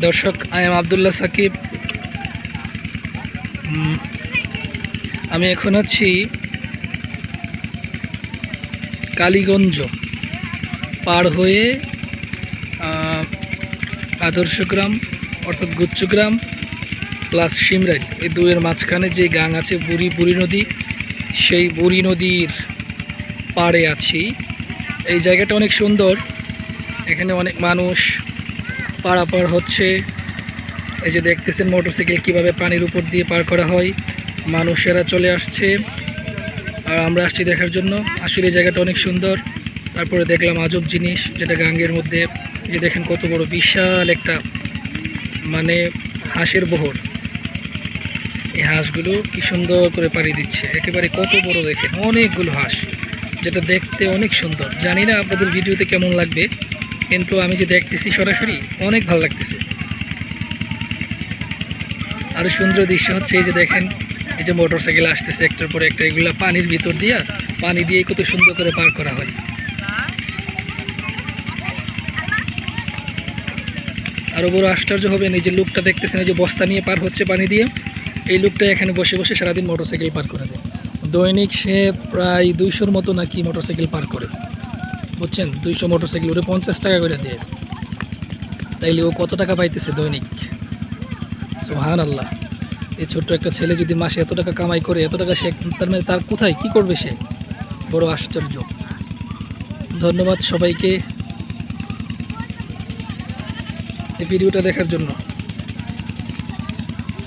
দর্শক I am Abdullah Shakib. আমি এখন আছি কালীগঞ্জ পার হয়ে আহ, আদর্শ গ্রাম অর্থাৎ গুচ্ছগ্রাম প্লাস সিমরাইল এই দুয়ের মাঝখানে যে গাং আছে বুড়ি বুড়ি নদী সেই বুড়ি নদীর পাড়ে আছি। এই জায়গাটা অনেক সুন্দর। এখানে অনেক মানুষ পারাপার হচ্ছে। এই যে দেখতেছেন মোটরসাইকেল কীভাবে পানির উপর দিয়ে পার করা হয়। মানুষেরা চলে আসছে। আর আমরা আসছি দেখার জন্য। আসলে এই জায়গাটা অনেক সুন্দর। তারপরে দেখলাম আজব জিনিস, যেটা গাঙ্গের মধ্যে। যে দেখেন কত বড় বিশাল একটা মানে হাঁসের বহর। এই হাঁসগুলো কি সুন্দর করে পাড়ি দিচ্ছে। একেবারে কত বড় দেখেন। অনেকগুলো হাঁস। যেটা দেখতে অনেক সুন্দর। জানি না আপনাদের ভিডিওতে কেমন লাগবে। কিন্তু আমি যে দেখতেছি সরাসরি অনেক ভালো লাগতেছে। আরও সুন্দর দৃশ্য হচ্ছে এই যে দেখেন, এই যে মোটর সাইকেল আসতেছে একটার পর একটা, এগুলা পানির ভিতর দিয়া পানি দিয়ে কত সুন্দর করে পার করা হয়। আরও বড় আশ্চর্য হবেন এই যে লোকটা দেখতেছেন, এই যে বস্তা নিয়ে পার হচ্ছে পানি দিয়ে, এই লোকটা এখানে বসে বসে সারাদিন মোটরসাইকেল পার করে দেয়। দৈনিক সে প্রায় দুইশোর মতো নাকি মোটরসাইকেল পার করে। বুঝছেন? দুইশো মোটরসাইকেল ওরে পঞ্চাশ টাকা করে দেয়। তাইলে ও কত টাকা পাইতেছে দৈনিক? সোহান আল্লাহ এই ছোট্ট একটা ছেলে যদি মাসে এত টাকা কামাই করে, এত টাকা সে তার মানে তার কোথায়? কি করবে সে? বড় আশ্চর্য। ধন্যবাদ সবাইকে এই ভিডিওটা দেখার জন্য।